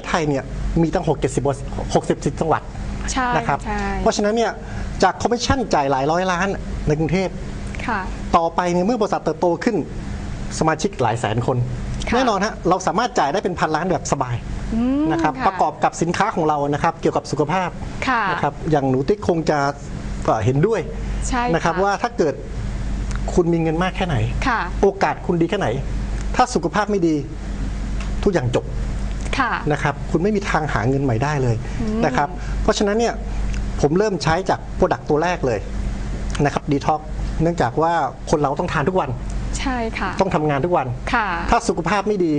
ศไทยเนี่ยมีตั้ง6 70 60จังหวัดใช่นะครับ ใช่ เพราะฉะนั้นเนี่ยจากคอมมิชชั่นจ่ายหลายร้อยล้านในกรุงเทพ ค่ะ ต่อไปเนี่ยเมื่อบริษัทเติบโตขึ้นสมาชิกหลายแสนคน ค่ะแน่นอนฮะเราสามารถจ่ายได้เป็นพันล้านแบบสบายนะครับค่ะประกอบกับสินค้าของเรานะครับเกี่ยวกับสุขภาพค่ะนะครับอย่างหนูติ๊กคงจะเอ่อเห็นด้วยใช่นะครับว่าถ้าเกิดคุณมีเงินมากแค่ไหน ค่ะ โอกาสคุณดีแค่ไหน ถ้าสุขภาพไม่ดีทุกอย่างจบค่ะ นะครับคุณไม่มีทางหาเงินใหม่ได้เลยนะครับเพราะฉะนั้นเนี่ยผมเริ่มใช้จากโปรดักตัวแรกเลยนะครับดีท็อกเนื่องจากว่าคนเราต้องทานทุกวันใช่ค่ะต้องทำงานทุกวันค่ะถ้าสุขภาพไม่ดี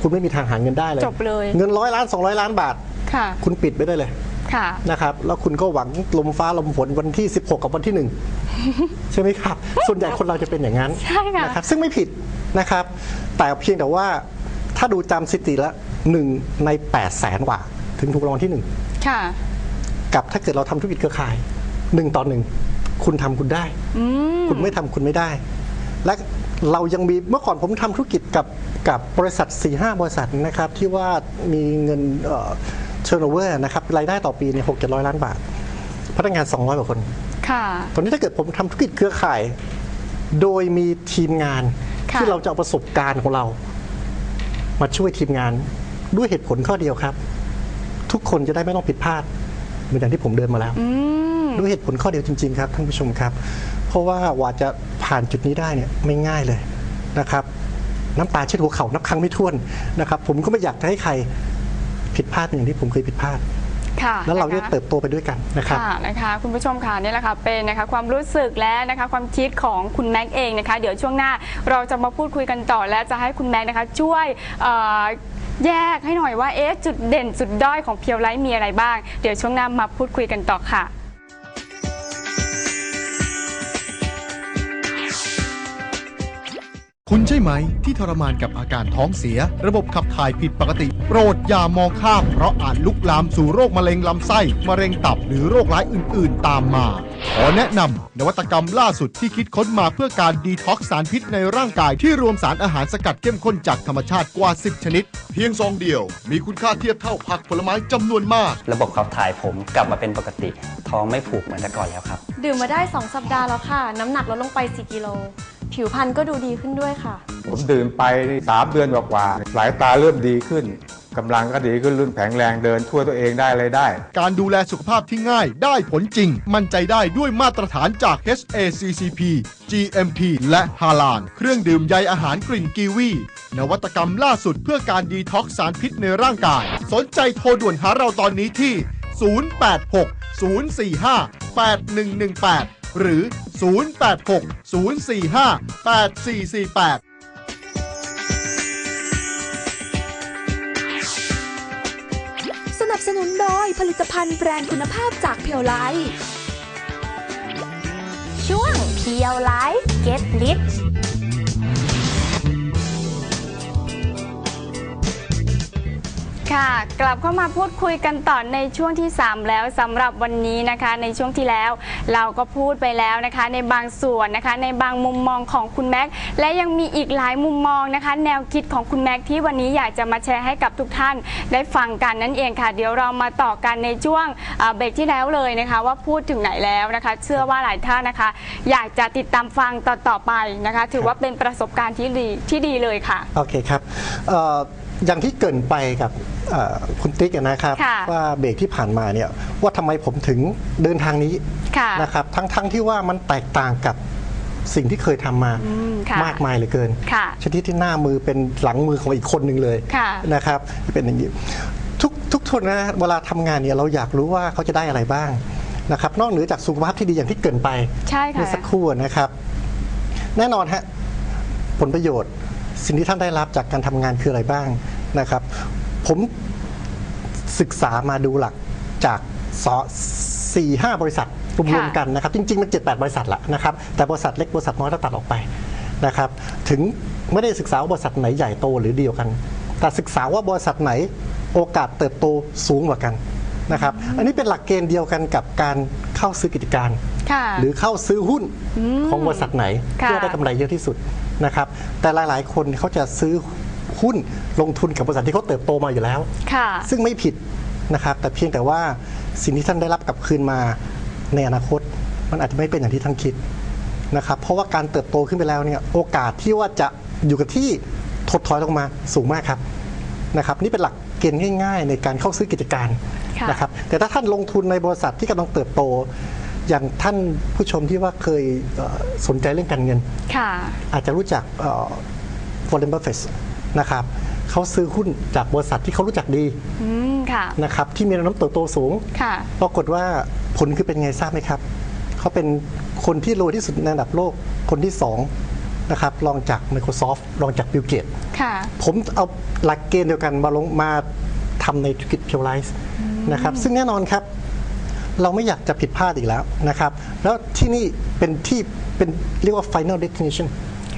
คุณไม่มีทางหาเงินได้เลยจบเลย เงินร้อยล้าน 200 ล้านบาทค่ะ คุณปิดไปได้เลยค่ะนะครับแล้วคุณก็หวังลมฟ้าลมฝนวันที่ 16 กับวันที่ 1 ใช่ไหมครับ ส่วนใหญ่คนเราจะเป็นอย่างนั้นใช่ค่ะนะครับซึ่งไม่ผิดนะครับ แต่เพียงแต่ว่า ถ้าดูตามสถิติแล้วหนึ่งใน8แสนกว่า ถึงถูกรางวัลที่ค่ะ1กับถ้าเกิดเราทำธุรกิจเครือข่ายหนึ่งต่อหนึ่งคุณทำคุณได้คุณไม่ทำคุณไม่ได้ และเรายังมีเมื่อก่อนผมทำธุรกิจกับกับบริษัท 4 5 บริษัทนะครับ ที่ว่ามีเงินเชอร์โนเวอร์นะครับรายได้ต่อปีเนี่ยหกเจ็ดร้อยล้านบาท พนักงาน 200กว่าคน ค่ะ ตอนนี้ถ้าเกิดผมทำธุรกิจเครือข่าย โดยมีทีมงานค่ะ ที่เราจะเอาประสบการณ์ของเรา มาช่วยทีมงานด้วยเหตุผลข้อเดียวครับ ทุกคนจะได้ไม่ต้องผิดพลาดเหมือนอย่างที่ผมเดินมาแล้ว ด้วยเหตุผลข้อเดียวจริง ๆ ครับท่านผู้ชมครับ เพราะว่าว่าจะผ่านจุดนี้ได้เนี่ยไม่ง่ายเลยนะครับน้ำตาเช็ดหัวเข่านับครั้งไม่ถ้วนนะครับ ผมก็ไม่อยากจะให้ใครผิดพลาดอย่างที่ผมเคยผิดพลาด ค่ะแล้วเรานคจะเติบโตไปด้วยกันนะครับค่ะนะคะ คุณผู้ชมค่ะนี่แหละค่ะเป็นนะคะความรู้สึกและนะคะความคิดของคุณแม็กเองนะคะ เดี๋ยวช่วงหน้าเราจะมาพูดคุยกันต่อและจะให้คุณแม็กนะคะช่วยเอ่อแยกให้หน่อยว่าเอ๊ะจุดเด่นจุดด้อยของเพียวไลท์มีอะไรบ้าง เดี๋ยวช่วงหน้ามาพูดคุยกันต่อค่ะ คุณใช่ไหมที่ทรมานกับอาการท้องเสีย ระบบขับถ่ายผิดปกติ โปรดอย่ามองข้าม เพราะอาจลุกลามสู่โรคมะเร็งลำไส้ มะเร็งตับหรือโรคร้ายอื่น ๆ ตามมา ขอแนะนำนวัตกรรมล่าสุดที่คิดค้นมาเพื่อการดีท็อกซ์สารพิษในร่างกายที่รวมสารอาหารสกัดเข้มข้นจากธรรมชาติกว่า 10 ชนิด เพียงซองเดียว มีคุณค่าเทียบเท่าผักผลไม้จำนวนมาก ระบบขับถ่ายผมกลับมาเป็นปกติ ท้องไม่ผูกเหมือนแต่ก่อนแล้วครับ ดื่มมาได้ 2 สัปดาห์แล้วค่ะ น้ำหนักลดลงไป 4 กิโล ผิวพรรณก็ดูดีขึ้นด้วยค่ะ ผมดื่มไปสามเดือนกว่าๆสายตาเริ่มดีขึ้นกำลังก็ดีขึ้นรุ่นแข็งแรงเดินทั่วตัวเองได้เลยได้ การดูแลสุขภาพที่ง่ายได้ผลจริง มั่นใจได้ด้วยมาตรฐานจาก HACCP GMP และฮาลานเครื่องดื่มใยอาหารกลิ่นกีวี นวัตกรรมล่าสุดเพื่อการดีท็อกซ์สารพิษในร่างกาย สนใจโทรด่วนหาเราตอนนี้ที่ 086 045 8118 หรือ 086 045 8448สนับสนุนโดยผลิตภัณฑ์แบรนด์คุณภาพจากเพียวไลท์ช่วงเพียวไลฟ์ get lit ค่ะ กลับเข้ามาพูดคุยกันต่อในช่วงที่ 3 แล้วสำหรับวันนี้นะคะ ในช่วงที่แล้วเราก็พูดไปแล้วนะคะ ในบางส่วนนะคะ ในบางมุมมองของคุณแม็กซ์และยังมีอีกหลายมุมมองนะคะ แนวคิดของคุณแม็กซ์ที่วันนี้อยากจะมาแชร์ให้กับทุกท่านได้ฟังกันนั่นเองค่ะ เดี๋ยวเรามาต่อกันในช่วงเบรกที่แล้วเลยนะคะ ว่าพูดถึงไหนแล้วนะคะ เชื่อว่าหลายท่านนะคะ อยากจะติดตามฟังต่อต่อๆไปนะคะ ถือว่าเป็นประสบการณ์ที่ดีที่ดีเลยค่ะโอเคครับ อ่ออย่างที่เกรินไปกับเอ่อคุณติ๊กนะครับ ค่ะ ว่าเบรกที่ผ่านมาเนี่ยว่าทำไมผมถึงเดินทางนี้ค่ะ นะครับทั้งทั้งที่ว่ามันแตกต่างกับสิ่งที่เคยทำมาค่ะมากมายเหลือเกิน ค่ะชนิดที่หน้ามือเป็นหลังมือของอีกคนหนึ่งเลยค่ะ นะครับ เป็นอย่างนี้ทุกทุกคนนะเวลาทำงานเนี่ยเราอยากรู้ว่าเขาจะได้อะไรบ้างนะครับนอกเหนือจากสุขภาพที่ดีอย่างที่เกรินไป ใช่ค่ะ เมื่อสักครู่นะครับ แน่นอนฮะผลประโยชน์ สิ่งที่ท่านได้รับจากการทำงานคืออะไรบ้าง นะครับ ผมศึกษามาดูหลักจากสสี่ห้าบริษัทรวมๆกันนะครับ จริง ๆ มันเจ็ดแปดบริษัทละนะครับ แต่บริษัทเล็กบริษัทน้อยเราตัดออกไปนะครับ ถึงไม่ได้ศึกษาว่าบริษัทไหนใหญ่โตหรือเดียวกัน แต่ศึกษาว่าบริษัทไหนโอกาสเติบโตสูงกว่ากันนะครับ อันนี้เป็นหลักเกณฑ์เดียวกันกับการเข้าซื้อกิจการค่ะหรือเข้าซื้อหุ้นของบริษัทไหนค่ะเพื่อได้กำไรเยอะที่สุดนะครับ แต่หลาย ๆ คนเขาจะซื้อ หุ้นลงทุนกับบริษัทที่เขาเติบโตมาอยู่แล้ว ค่ะ ซึ่งไม่ผิดนะครับ แต่เพียงแต่ว่าสิ่งที่ท่านได้รับกลับคืนมาในอนาคต มันอาจจะไม่เป็นอย่างที่ท่านคิดนะครับ เพราะว่าการเติบโตขึ้นไปแล้วเนี่ยโอกาสที่ว่าจะอยู่กับที่ถดถอยลงมาสูงมากครับนะครับ นี่เป็นหลักเกณฑ์ง่าย ๆ ในการเข้าซื้อกิจการค่ะ นะครับ แต่ถ้าท่านลงทุนในบริษัทที่กำลังเติบโต อย่างท่านผู้ชมที่ว่าเคยเอ่อสนใจเรื่องการเงิน ค่ะ อาจจะรู้จักวอร์เรนบัฟเฟต นะครับเขาซื้อหุ้นจากบริษัทที่เขารู้จักดีอืมค่ะ นะครับที่มีแนวโน้มเติบโตสูง ค่ะ ปรากฏว่าผลคือเป็นไงทราบไหมครับ เขาเป็นคนที่รวยที่สุดในอันดับโลกคนที่สองนะครับรองจาก Microsoft รองจาก Bill Gates ค่ะ ผมเอาหลักเกณฑ์เดียวกันมาลงมาทำในธุรกิจเพียวไลซ์นะครับซึ่งแน่นอนครับ เราไม่อยากจะผิดพลาดอีกแล้วนะครับ แล้วที่นี่เป็นที่เป็นเรียกว่า final destination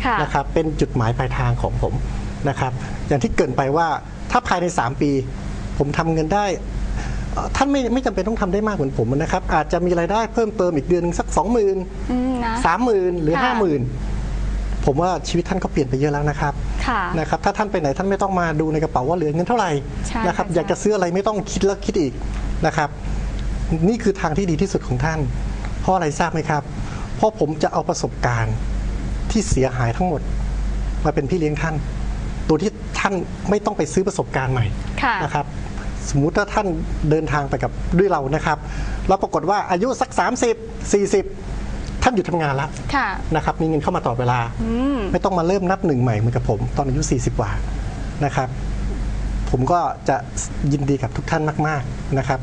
ค่ะ นะครับเป็นจุดหมายปลายทางของผม นะครับ อย่างที่เกรินไปว่าถ้าภายใน 3 ปี ผมทำเงินได้เอ่อท่านไม่ไม่จำเป็นต้องทำได้มากเหมือนผมนะครับ อาจจะมีรายได้เพิ่มเติมอีกเดือนหนึงสัก20,000อืมนะ30,000หรือค่ะ50,000ผมว่าชีวิตท่านก็เปลี่ยนไปเยอะแล้วนะครับค่ะนะครับ ถ้าท่านไปไหนท่านไม่ต้องมาดูในกระเป๋าว่าเหลือเงินเท่าไหร่ใช่นะครับค่ะอยากจะซื้ออะไรไม่ต้องคิดแล้วคิดอีกนะครับ นี่คือทางที่ดีที่สุดของท่าน เพราะอะไรทราบไหมครับ เพราะผมจะเอาประสบการณ์ที่เสียหายทั้งหมด มาเป็นพี่เลี้ยงท่าน โดยที่ท่านไม่ต้องไปซื้อประสบการณ์ใหม่ค่ะนะครับสมมุติถ้าท่านเดินทางไปกับด้วยเรานะครับ แล้วปรากฏว่าอายุสัก 30 40 ท่านหยุดทำงานแล้วค่ะ นะครับมีเงินเข้ามาตลอดเวลาไม่ต้องมาเริ่มนับหนึ่งใหม่เหมือนกับผม ตอนอายุ 40 กว่านะครับ ผมก็จะยินดีกับทุกท่านมาก ๆนะครับ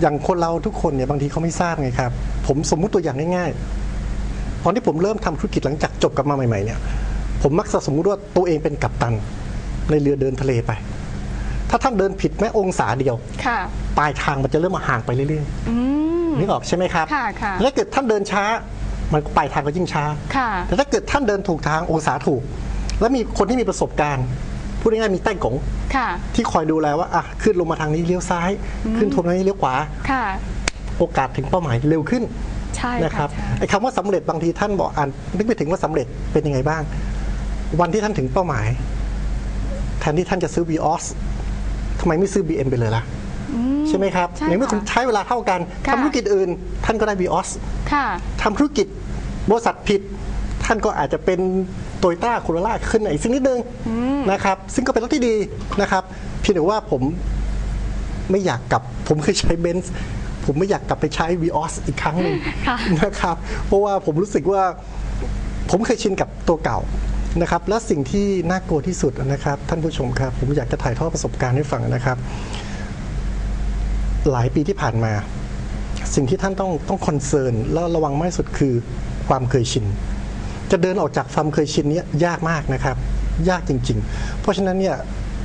อย่างคนเราทุกคนเนี่ยบางทีเขาไม่ทราบไงครับ ผมสมมุติตัวอย่างง่ายๆตอนที่ผมเริ่มทำธุรกิจหลังจากจบกลับมาใหม่ๆเนี่ย ผมมักจะสมมุติว่าตัวเองเป็นกัปตัน ในเรือเดินทะเลไป ถ้าท่านเดินผิดแม้องศาเดียวค่ะ ปลายทางมันจะเริ่มมาห่างไปเรื่อยอืม ๆนึกออกใช่ไหมครับค่ะค่ะ แล้วถ้าเกิดท่านเดินช้า มันปลายทางก็ยิ่งช้า ค่ะ แต่ถ้าเกิดท่านเดินถูกทางองศาถูก แล้วมีคนที่มีประสบการณ์พูดง่ายๆมีใต้กงค่ะ ที่คอยดูแลว่าอะขึ้นลงมาทางนี้เลี้ยวซ้าย ขึ้นทางนี้เลี้ยวขวา ค่ะ โอกาสถึงเป้าหมายเร็วขึ้นใช่นะครับใช่ ไอ้คำว่าสำเร็จบางทีท่านบอกอ่านนึกไปถึงว่าสำเร็จเป็นยังไงบ้าง วันที่ท่านถึงเป้าหมาย แทนที่ท่านจะซื้อ VOS ทำไมไม่ซื้อ BM ไปเลยล่ะ ใช่ไหมครับใช่ในเมื่อค่ะคุณใช้เวลาเท่ากันค่ะ ทำธุรกิจอื่น ท่านก็ได้ VOS ค่ะ ทำธุรกิจบริษัทผิด ท่านก็อาจจะเป็นโตโยต้าโคโรล่าขึ้นอีกสักนิดนึงนะครับ ซึ่งก็เป็นรถที่ดีนะครับเพียงแต่ว่าผมไม่อยากกลับ ผมเคยใช้เบนซ์ผมไม่อยากกลับไปใช้ v ีออสอีกครั้งหนึ่งค่ะนะครับ เพราะว่าผมรู้สึกว่า ผมเคยชินกับตัวเก่า นะครับและสิ่งที่น่ากลัวที่สุดนะครับ ท่านผู้ชมครับ ผมอยากจะถ่ายทอดประสบการณ์ให้ฟังนะครับ หลายปีที่ผ่านมา สิ่งที่ท่านต้องต้องคอนเซิร์นแล้วระวังมากที่สุดคือความเคยชิน จะเดินออกจากความเคยชินนี้ยยากมากนะครับ ยากจริง ๆ เพราะฉะนั้นเนี่ย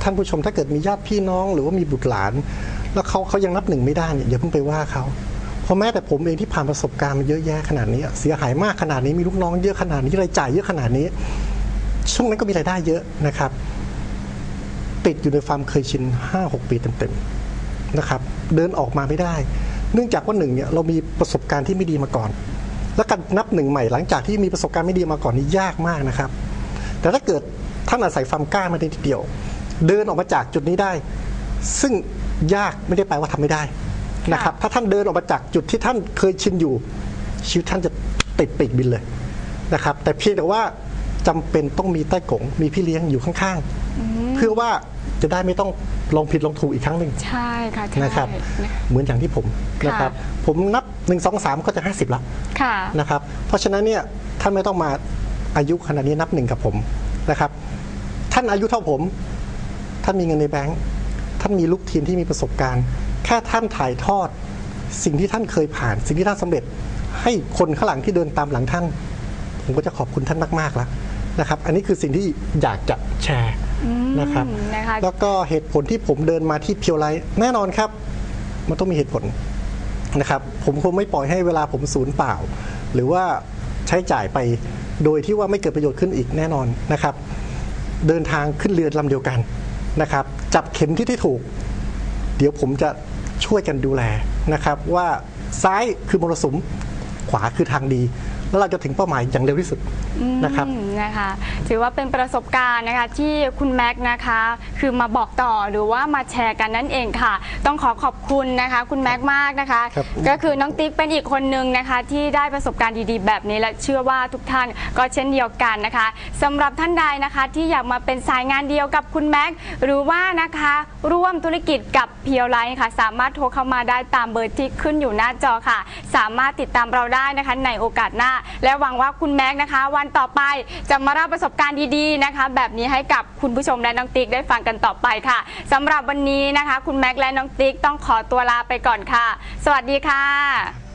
ท่านผู้ชมถ้าเกิดมีญาติพี่น้องหรือว่ามีบุตรหลาน แล้วเขาเขายังนับหนึ่งไม่ได้เนี่ยอย่าเพิ่งไปว่าเขาเพราะแม้แต่ผมเองที่ผ่านประสบการณ์มาเยอะแยะขนาดนี้ เสียหายมากขนาดนี้มีลูกน้องเยอะขนาดนี้รายจ่ายเยอะขนาดนี้ ช่วงนั้นก็มีรายได้เยอะนะครับ ติดอยู่ในความเคยชิน 5-6 ปีเต็มๆนะครับเดินออกมาไม่ได้ เนื่องจากว่าหนึ่งเนี่ยเรามีประสบการณ์ที่ไม่ดีมาก่อน แล้วการนับหนึ่งใหม่หลังจากที่มีประสบการณ์ไม่ดีมาก่อนนี่ยากมากนะครับ แต่ถ้าเกิดท่านอาศัยความกล้ามาในทีเดียว เดินออกมาจากจุดนี้ได้ ซึ่งยากไม่ได้แปลว่าทำไม่ได้นะครับถ้าท่านเดินออกมาจากจุดที่ท่านเคยชินอยู่ ชีวิตท่านจะติดปีกบินเลยนะครับ แต่เพียงแต่ว่า จำเป็นต้องมีใต้กงมีพี่เลี้ยงอยู่ข้างๆ เพื่อว่าจะได้ไม่ต้องลองผิดลองถูกอีกครั้งหนึ่งใช่ค่ะใช่นะครับนะเหมือนอย่างที่ผมค่ะนะครับ ผมนับ 1 2 3 ก็จะ 50ละค่ะนะครับ เพราะฉะนั้นเนี่ยท่านไม่ต้องมาอายุขนาดนี้นับหนึ่งกับผมนะครับ ท่านอายุเท่าผม ท่านมีเงินในแบงค์ท่านมีลูกทีมที่มีประสบการณ์ แค่ท่านถ่ายทอด สิ่งที่ท่านเคยผ่าน สิ่งที่ท่านสำเร็จ ให้คนข้างหลังที่เดินตามหลังท่าน ผมก็จะขอบคุณท่านมากๆแล้ว นะครับ อันนี้คือสิ่งที่อยากจะแชร์นะครับ นะคะแล้วก็เหตุผลที่ผมเดินมาที่เพียวไลท์แน่นอนครับ มันต้องมีเหตุผลนะครับ ผมคงไม่ปล่อยให้เวลาผมสูญเปล่า หรือว่าใช้จ่ายไปโดยที่ว่าไม่เกิดประโยชน์ขึ้นอีกแน่นอนนะครับ เดินทางขึ้นเรือลำเดียวกันนะครับ จับเข็มที่ที่ถูก เดี๋ยวผมจะช่วยกันดูแลนะครับ ว่าซ้ายคือมรสุมขวาคือทางดี แล้วเราจะถึงเป้าหมายอย่างเร็วที่สุดนะครับอืมนะคะถือว่าเป็นประสบการณ์นะคะที่คุณแม็กซ์นะคะ คือมาบอกต่อหรือว่ามาแชร์กันนั่นเองค่ะ ต้องขอขอบคุณนะคะ คุณแม็กซ์มากนะคะครับก็คือน้องติ๊กเป็นอีกคนนึงนะคะ ที่ได้ประสบการณ์ดีๆ แบบนี้และเชื่อว่าทุกท่านก็เช่นเดียวกันนะคะสำหรับท่านใดนะคะที่อยากมาเป็นสายงานเดียวกับคุณแม็กซ์หรือว่านะคะร่วมธุรกิจกับเพียวไลท์ค่ะ สามารถโทรเข้ามาได้ตามเบอร์ที่ขึ้นอยู่หน้าจอค่ะ สามารถติดตามเราได้นะคะในโอกาสหน้าและหวังว่าคุณแม็กซ์นะคะ วันต่อไปจะมาเล่าประสบการณ์ดีๆนะคะ แบบนี้ให้กับคุณผู้ชมและน้องติ๊กได้ฟังกันต่อไปค่ะสำหรับวันนี้นะคะ คุณแม็กซ์และน้องติ๊กต้องขอตัวลาไปก่อนค่ะ สวัสดีค่ะ